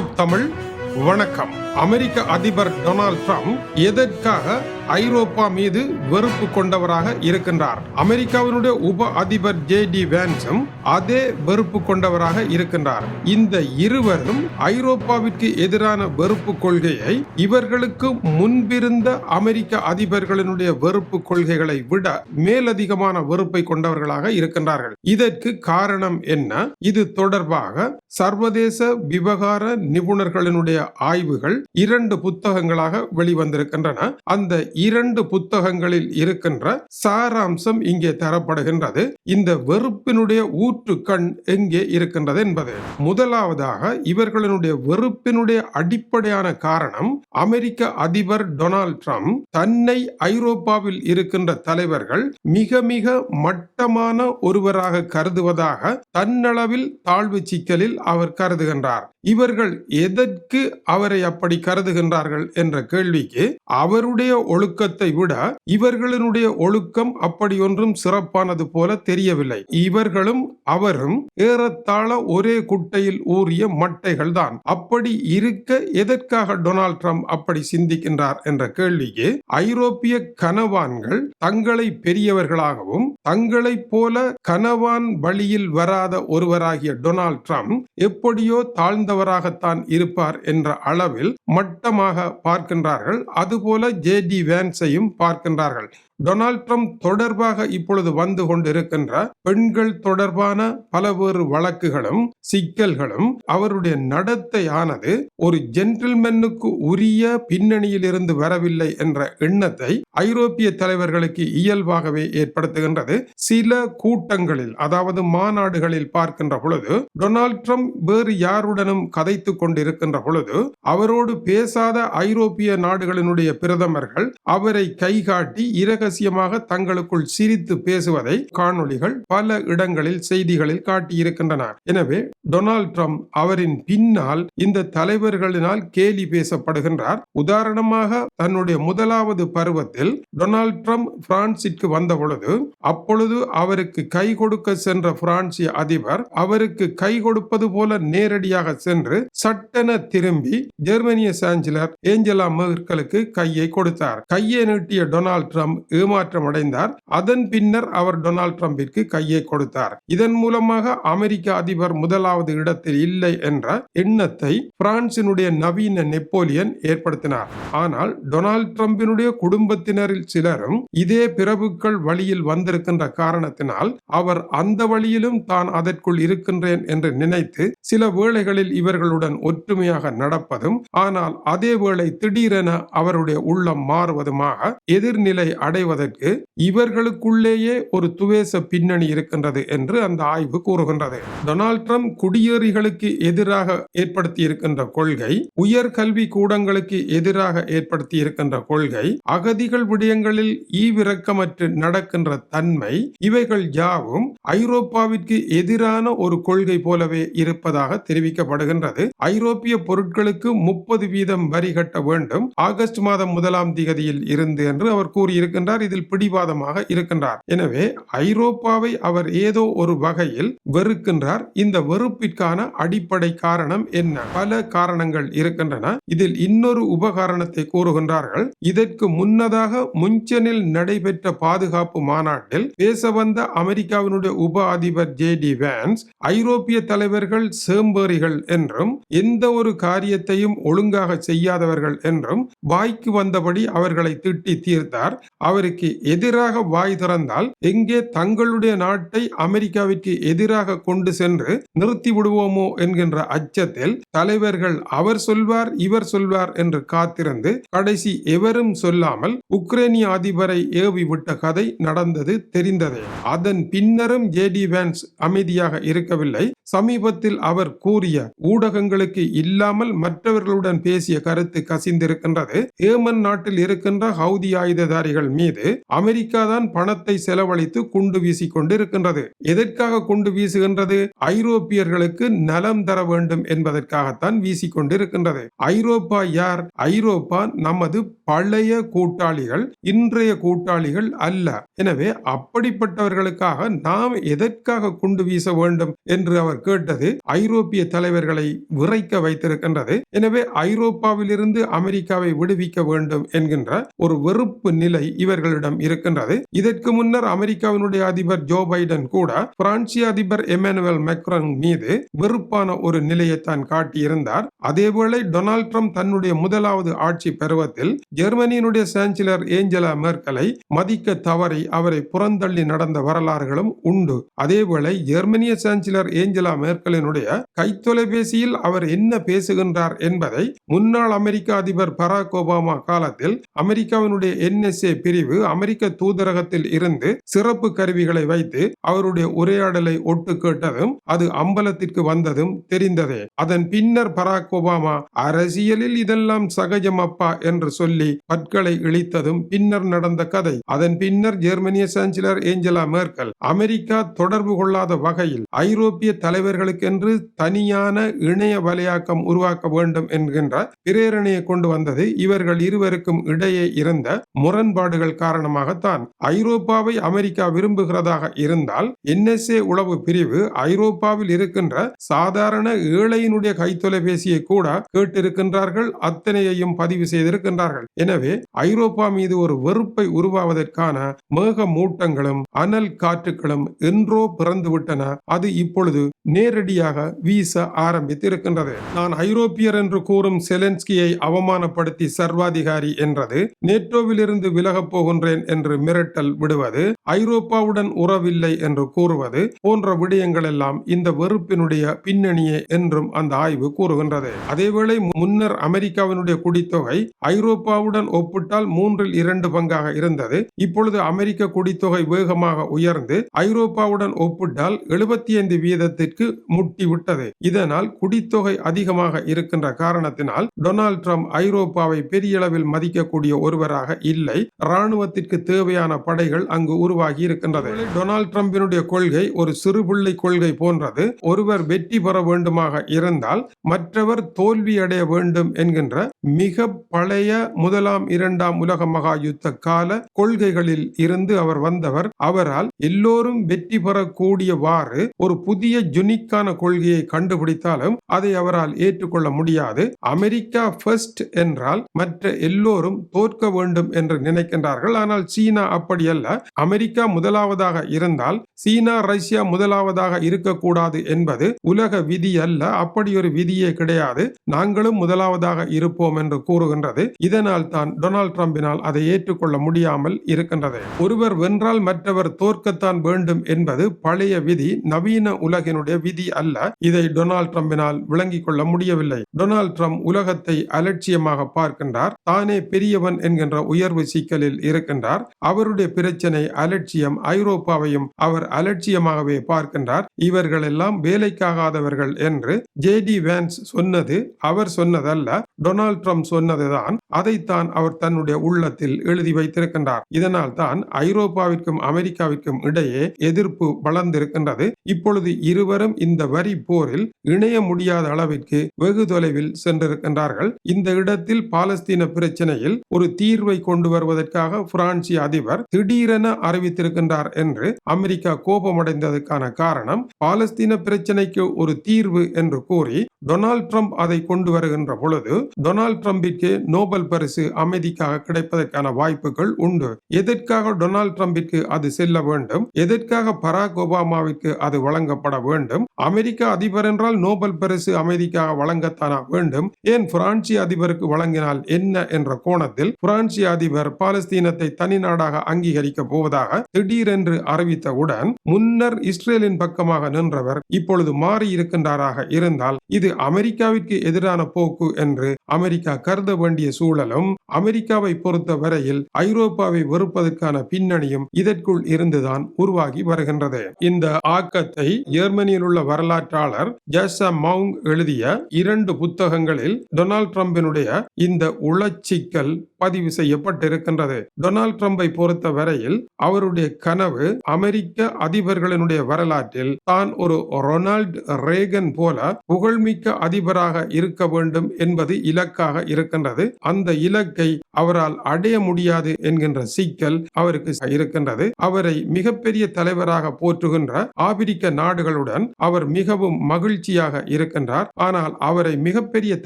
தமிழ் வணக்கம். அமெரிக்க அதிபர் Donald Trump எதற்காக ஐரோப்பா மீது வெறுப்பு கொண்டவராக இருக்கின்றார்? அமெரிக்காவினுடைய உப அதிபர் ஜே டி வேன்சம் அதே வெறுப்பு கொண்டவராக இருக்கின்றார். இந்த இருவரும் ஐரோப்பாவிற்கு எதிரான வெறுப்பு கொள்கையை இவர்களுக்கு முன்பிருந்த அமெரிக்க அதிபர்களினுடைய வெறுப்பு கொள்கைகளை விட மேலதிகமான வெறுப்பை கொண்டவர்களாக இருக்கின்றார்கள். இதற்கு காரணம் என்ன? இது தொடர்பாக சர்வதேச விவகார நிபுணர்களினுடைய ஆய்வுகள் இரண்டு புத்தகங்களாக வெளிவந்திருக்கின்றன. அந்த இரண்டு புத்தகங்களில் இருக்கின்ற சாராம்சம் இங்கே தரப்படுகின்றது. இந்த வெறுப்பினுடைய ஊற்று கண் எங்கே இருக்கின்றது என்பது. முதலாவதாக இவர்களினுடைய வெறுப்பினுடைய அடிப்படையான காரணம் அமெரிக்க அதிபர் டொனால்ட் ட்ரம்ப் தன்னை ஐரோப்பாவில் இருக்கின்ற தலைவர்கள் மிக மிக மட்டமான ஒருவராக கருதுவதாக தன்னளவில் தாழ்வு சிக்கலில் அவர் கருதுகின்றார். இவர்கள் எதற்கு அவரை அப்படி எப்படி கருதுகின்றார்கள் என்ற கேள்விக்கு அவருடைய ஒழுக்கத்தை விட இவர்களினுடைய ஒழுக்கம் அப்படி ஒன்றும் சிறப்பானது போல தெரியவில்லை. இவர்களும் அவரும் ஏறத்தாழ ஒரே குட்டையில் ஊறிய மட்டைகள் தான் அப்படி இருக்க எதற்காக டொனால்ட் ட்ரம்ப் அப்படி சிந்திக்கின்றார் என்ற கேள்விக்கு ஐரோப்பிய கனவான்கள் தங்களை பெரியவர்களாகவும் தங்களைப் போல கனவான் வழியில் வராத ஒருவராகிய டொனால்ட் ட்ரம்ப் எப்படியோ தாழ்ந்தவராகத்தான் இருப்பார் என்ற அளவில் மட்டமாக பார்க்கின்றார்கள். அதுபோல ஜே டி வேன்ஸையும் பார்க்கின்றார்கள். டொனால்ட் ட்ரம்ப் தொடர்பாக இப்பொழுது வந்து கொண்டிருக்கின்ற பெண்கள் தொடர்பான பலவேறு வழக்குகளும் சிக்கல்களும் அவருடைய நடத்தையானது ஒரு ஜென்டில்மென்னுக்கு உரிய பின்னணியில் இருந்து வரவில்லை என்ற எண்ணத்தை ஐரோப்பிய தலைவர்களுக்கு இயல்பாகவே ஏற்படுத்துகின்றது. சில கூட்டங்களில் அதாவது மாநாடுகளில் பார்க்கின்ற பொழுது டொனால்ட் ட்ரம்ப் வேறு யாருடனும் கதைத்துக் கொண்டிருக்கின்ற பொழுது அவரோடு பேசாத ஐரோப்பிய நாடுகளினுடைய பிரதமர்கள் அவரை கைகாட்டி இரகசியமாக தங்களுக்குள் சிரித்து பேசுவதை காணொளிகள் பல இடங்களில் செய்திகளில் காட்டியிருக்கின்றன. எனவே டொனால்ட் ட்ரம்ப் அவரின் பின்னால் இந்த தலைவர்களினால் கேலி பேசப்படுகின்றார். உதாரணமாக தன்னுடைய முதலாவது பருவத்தில் டொனால்ட் ட்ரம்ப் பிரான்சிற்கு வந்த பொழுது அப்பொழுது அவருக்கு கை கொடுக்க சென்ற பிரான்சிய அதிபர் அவருக்கு கை கொடுப்பது போல நேரடியாக சென்று சட்டென திரும்பி ஜெர்மனி ஜெர்மனிய சான்சலர் ஏஞ்சலா மெர்க்கலுக்கு கையை கொடுத்தார். கையை நீட்டிய டொனால்ட் ட்ரம்ப் ஏமாற்றம் அடைந்தார். அதன் பின்னர் அவர் டொனால்ட் ட்ரம்பிற்கு கையை கொடுத்தார். இதன் மூலமாக அமெரிக்க அதிபர் முதலாவது இடத்தில் இல்லை என்ற எண்ணத்தை பிரான்சினுடைய நவீன நெப்போலியன் ஏற்படுத்தினார். ஆனால் டொனால்ட் ட்ரம்பினுடைய குடும்பத்தினரில் சிலரும் இதே பிரபுக்கள் வழியில் வந்திருக்கின்ற காரணத்தினால் அவர் அந்த வழியிலும் தான் அதற்குள் இருக்கின்றேன் என்று நினைத்து சில வேளைகளில் இவர்களுடன் ஒற்றுமையாக நடப்பதும் ஆனால் அதே வேளை திடீரென அவருடைய உள்ளம் மாறுவதுமாக எதிர்நிலை அடைவதற்கு இவர்களுக்குள்ளேயே ஒரு துவேச பின்னணி இருக்கின்றது என்று அந்த ஆய்வு கூறுகின்றது. டொனால்ட் ட்ரம்ப் குடியேறிகளுக்கு எதிராக ஏற்படுத்தி இருக்கின்ற கொள்கை உயர்கல்வி கூடங்களுக்கு எதிராக ஏற்படுத்தி இருக்கின்ற கொள்கை அகதிகள் விடயங்களில் ஈவிரக்கமற்று நடக்கின்ற தன்மை இவைகள் யாவும் ஐரோப்பாவிற்கு எதிரான ஒரு கொள்கை போலவே இருப்பதாக தெரிவிக்கப்படுகின்றது. ஐரோப்பிய பொருட்களுக்கு முப்பது வீதம் வரி கட்ட வேண்டும். ஆகஸ்ட் மாதம் முதலாம் திகதியில் இருந்து என்று அவர் கூறியிருக்கின்றார். இதில் பிடிவாதமாக இருக்கின்றார். எனவே ஐரோப்பாவை அவர் ஏதோ ஒரு வகையில் வெறுக்கின்றார். இந்த வெறுப்பிற்கான அடிப்படை காரணம் என்ன? பல காரணங்கள் இருக்கின்றன. இதில் இன்னொரு உபகாரணத்தை கூறுகின்றார்கள். இதற்கு முன்னதாக முன்சனில் நடைபெற்ற பாதுகாப்பு மாநாட்டில் பேச வந்த அமெரிக்காவினுடைய உப அதிபர் ஜே டி வேன்ஸ் ஐரோப்பிய தலைவர்கள் சேம்பேறிகள் என்றும் எந்த ஒரு காரியத்தையும் ஒழுங்கு ஒழுங்காக செய்யாதவர்கள் என்றும் வாய்க்கு வந்தபடி அவர்களை திட்டி தீர்த்தார். அவருக்கு எதிராக வாய் திறந்தால் எங்கே தங்களுடைய நாட்டை அமெரிக்காவிற்கு எதிராக கொண்டு சென்று நிறுத்தி விடுவோமோ என்கின்ற அச்சத்தில் தலைவர்கள் அவர் சொல்வார் இவர் சொல்வார் என்று காத்திருந்து கடைசி எவரும் சொல்லாமல் உக்ரைனிய அதிபரை ஏவி விட்ட கதை நடந்தது தெரிந்ததே. அதன் பின்னரும் ஜேடி வேன்ஸ் அமைதியாக இருக்கவில்லை. சமீபத்தில் அவர் கூறிய ஊடகங்களுக்கு இல்லாமல் மற்றவர்களுடன் பேசிய கருத்து கசிந்திருக்கின்றது. ஏமன் நாட்டில் இருக்கின்ற ஹவுதி ஆயுததாரிகள் மீது அமெரிக்கா தான் பணத்தை செலவழித்து குண்டு வீசிக் கொண்டிருக்கின்றது எதற்காக குண்டு வீசுகின்றது? ஐரோப்பியர்களுக்கு நலம் தர வேண்டும் என்பதற்காகத்தான் வீசிக் கொண்டிருக்கின்றது ஐரோப்பா யார்? ஐரோப்பா நமது பழைய கூட்டாளிகள் இன்றைய கூட்டாளிகள் அல்ல. எனவே அப்படிப்பட்டவர்களுக்காக நாம் எதற்காக குண்டு வீச வேண்டும் என்று அவர் கேட்டது ஐரோப்பிய தலைவர்களை விரைக்க வைத்திருக்கின்றது. எனவே ஐ ஐரோப்பாவிலிருந்து அமெரிக்காவை விடுவிக்க வேண்டும் என்கின்ற ஒரு வெறுப்பு நிலை இவர்களிடம் இருக்கின்றது. இதற்கு முன்னர் அமெரிக்காவினுடைய அதிபர் ஜோ பைடன் கூட பிரான்சிய அதிபர் எமானுவல் மெக்ரன் மீது வெறுப்பான ஒரு நிலையைத்தான் காட்டியிருந்தார். அதேவேளை டொனால்ட் ட்ரம்ப் தன்னுடைய முதலாவது ஆட்சி பருவத்தில் ஜெர்மனியினுடைய சான்சலர் ஏஞ்சலா மெர்க்கலை மதிக்க தவறி அவரை புறந்தள்ளி நடந்த வரலாறுகளும் உண்டு. அதேவேளை ஜெர்மனிய சான்சலர் ஏஞ்சலா மேர்கலினுடைய கைத்தொலைபேசியில் அவர் என்ன பேசுகின்றார் என்பதை முன்னாள் அமெரிக்க அதிபர் பராக் ஒபாமா காலத்தில் அமெரிக்காவினுடைய என்எஸ்ஏ பிரிவு அமெரிக்க தூதரகத்தில் இருந்து சிறப்பு கருவிகளை வைத்து அவருடைய உரையாடலை ஒட்டு கேட்டதும் அது அம்பலத்திற்கு வந்ததும் தெரிந்ததே. அதன் பின்னர் பராக் ஒபாமா அரசியலில் இதெல்லாம் சகஜம் அப்பா என்று சொல்லி பற்களை இழித்ததும் பின்னர் நடந்த கதை. அதன் பின்னர் ஜெர்மனிய சான்சலர் ஏஞ்சலா மேர்க்கல் அமெரிக்கா தொடர்பு கொள்ளாத வகையில் ஐரோப்பிய தலைவர்களுக்கென்று தனியான இணைய வலையாக்கம் உருவாக்க வேண்டும் என்கின்ற பிரேரணையை கொண்டு வந்தது இவர்கள் இருவருக்கும் இடையே இருந்த முரண்பாடுகள் காரணமாகத்தான். ஐரோப்பாவை அமெரிக்கா விரும்புகிறதாக இருந்தால் என்எஸ்ஏ உளவு பிரிவு ஐரோப்பாவில் இருக்கின்ற சாதாரண ஏழையினுடைய கைத்தொலைபேசியை கூட கேட்டிருக்கின்றார்கள் அத்தனையையும் பதிவு செய்திருக்கின்றார்கள். எனவே ஐரோப்பா மீது ஒரு வெறுப்பை உருவாவதற்கான மேக மூட்டங்களும் அனல் காற்றுகளும் என்றோ பிறந்துவிட்டன. அது இப்பொழுது நேரடியாக வீச ஆரம்பித்திருக்கின்றது. நான் ஐரோப்பியர் என்று கூறும் செலென்ஸ்கியை அவமானப்படுத்தி சர்வாதிகாரி என்றது நேட்டோவிலிருந்து விலகப் போகின்றேன் என்று மிரட்டல் விடுவது ஐரோப்பாவுடன் உறவில்லை என்று கூறுவது போன்ற விடயங்கள் எல்லாம் இந்த வெறுப்பினுடைய பின்னணியே என்றும் அந்த ஆய்வு கூறுகின்றது. அதேவேளை முன்னர் அமெரிக்காவினுடைய குடித்தொகை ஐரோப்பாவுடன் ஒப்பிட்டால் மூன்றில் இரண்டு பங்காக இருந்தது. இப்பொழுது அமெரிக்க குடித்தொகை வேகமாக உயர்ந்து ஐரோப்பாவுடன் ஒப்பிட்டால் எழுபத்தி ஐந்து வீதத்திற்கு முட்டி விட்டது இதனால் குடித்தொகை அதிகமாக இருக்கின்ற காரணத்தினால் டொனால்ட் ட்ரம்ப் ஐரோப்பாவை பெரிய அளவில் மதிக்கக்கூடிய ஒருவராக இல்லை. இராணுவத்திற்கு தேவையான படைகள் அங்கு உரு உருவாகி இருக்கின்றது. டொனால்ட் ட்ரம்பினுடைய கொள்கை ஒரு சிறுபிள்ளை கொள்கை போன்றது. ஒருவர் வெற்றி பெற வேண்டுமாக இருந்தால் மற்றவர் தோல்வி அடைய வேண்டும் என்கின்ற மிக பழைய முதலாம் இரண்டாம் உலக மகா யுத்த கால கொள்கைகளில் இருந்து அவர் வந்தவர். அவரால் எல்லோரும் வெற்றி பெறக்கூடியவாறு ஒரு புதிய ஜுனிக்கான கொள்கையை கண்டுபிடித்தாலும் அதை அவரால் ஏற்றுக்கொள்ள முடியாது. அமெரிக்கா ஃபர்ஸ்ட் என்றால் மற்ற எல்லோரும் தோற்க வேண்டும் என்று நினைக்கின்றார்கள். ஆனால் சீனா அப்படியல்ல. அமெரிக்கா முதலாவதாக இருந்தால் சீனா ரஷ்யா முதலாவதாக இருக்கக்கூடாது என்பது உலக விதி அல்ல அப்படி ஒரு விதி விதியே கிடையாது. நாங்களும் முதலாவதாக இருப்போம் என்று கூறுகின்றது. இதனால் தான் டொனால்ட் டிரம்பினால் அதை ஏற்றுக்கொள்ள முடியாமல் இருக்கின்றது. ஒருவர் வென்றால் மற்றவர் தோற்கத்தான் வேண்டும் என்பது பழைய விதி நவீன உலகினுடைய விதி அல்ல. இதை டொனால்ட் டிரம்பினால் விளங்கிக் கொள்ள முடியவில்லை. டொனால்ட் ட்ரம்ப் உலகத்தை அலட்சியமாக பார்க்கின்றார். தானே பெரியவன் என்கின்ற உயர்வு சிக்கலில் இருக்கின்றார். அவருடைய பிரச்சனை அலட்சியம் ஐரோப்பாவையும் அவர் அலட்சியமாகவே பார்க்கின்றார். இவர்கள் எல்லாம் வேலைக்காகாதவர்கள் என்று ஜே டி வேன் வேன்ஸ் சொன்னது அவர் சொன்னதல்ல. டொனால்ட் ட்ரம்ப் சொன்னதுதான். அதைத்தான் அவர் தன்னுடைய உள்ளத்தில் எழுதி வைத்திருக்கின்றார். இதனால் தான் ஐரோப்பாவிற்கும் அமெரிக்காவிற்கும் இடையே எதிர்ப்பு வளர்ந்திருக்கின்றது. இப்பொழுது இருவரும் இந்த வரி போரில் இணைய முடியாத அளவிற்கு வெகு தொலைவில் சென்றிருக்கின்றார்கள். இந்த இடத்தில் பாலஸ்தீன பிரச்சனையில் ஒரு தீர்வை கொண்டு வருவதற்காக பிரான்சிய அதிபர் திடீரென அறிவித்திருக்கின்றார் என்று அமெரிக்கா கோபமடைந்ததற்கான காரணம் பாலஸ்தீன பிரச்சனைக்கு ஒரு தீர்வு என்று கூறி டொனால்ட் ட்ரம்ப் அதை கொண்டு வருகின்ற பொழுது டொனால்ட் ட்ரம்பிற்கு நோபல் பரிசு அமைதிக்காக கிடைப்பதற்கான வாய்ப்புகள் உண்டு. எதற்காக டொனால்ட் ட்ரம்பிற்கு அது செல்ல வேண்டும்? எதற்காக பராக் ஒபாமாவிற்கு அது வழங்கப்பட வேண்டும்? அமெரிக்க அதிபர் என்றால் நோபல் பரிசு அமெரிக்கா வழங்கத்தானா வேண்டும்? ஏன் பிரான்சிய அதிபருக்கு வழங்கினால் என்ன என்ற கோணத்தில் பிரான்சிய அதிபர் பாலஸ்தீனத்தை தனி நாடாக அங்கீகரிக்க போவதாக திடீரென்று அறிவித்தவுடன் முன்னர் இஸ்ரேலின் பக்கமாக நின்றவர் இப்பொழுது மாறி இருக்கின்றாராக இருந்தால் இது அமெரிக்காவிற்கு எதிரான போக்கு என்று அமெரிக்கா கருத வேண்டிய சூழலும் அமெரிக்காவை பொறுத்த வரையில் ஐரோப்பாவை வெறுப்பதற்கான பின்னணியும் இதற்குள் இருந்துதான் உருவாகி வருகின்றது. இந்த ஆக்கத்தை ஜெர்மனியில் உள்ள வரலாற்றாளர் ஜேசா மவுங் எழுதிய இரண்டு புத்தகங்களில் டொனால்ட் ட்ரம்பினுடைய இந்த உளச்சிக்கல் பதிவு செய்யப்பட்டிருக்கின்றது. டொனால்ட் ட்ரம்பை பொறுத்த வரையில் அவருடைய கனவு அமெரிக்க அதிபர்களினுடைய வரலாற்றில் தான் ஒரு ரொனால்ட் ரேகன் போல புகழ்மிக்க அதிபராக இருக்க வேண்டும் என்பது இலக்காக இருக்கின்றது. அந்த இலக்கை அவரால் அடைய முடியாது என்கின்ற சிக்கல் அவருக்கு இருக்கின்றது. அவரை மிகப்பெரிய தலைவராக போற்றுகின்ற ஆப்பிரிக்க நாடுகளுடன் அவர் மிகவும் மகிழ்ச்சியாக இருக்கின்றார். ஆனால் அவரை மிகப்பெரிய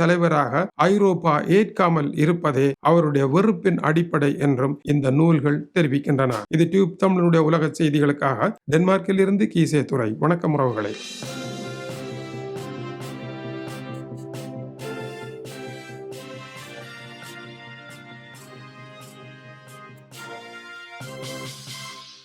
தலைவராக ஐரோப்பா ஏற்காமல் இருப்பதே அவருடைய அவருடைய வெறுப்பின் அடிப்படை என்றும் இந்த நூல்கள் தெரிவிக்கின்றன. இது டியூப் தமிழனுடைய உலக செய்திகளுக்காக டென்மார்க்கில் இருந்து கீசே துறை வணக்கம் உறவுகளை.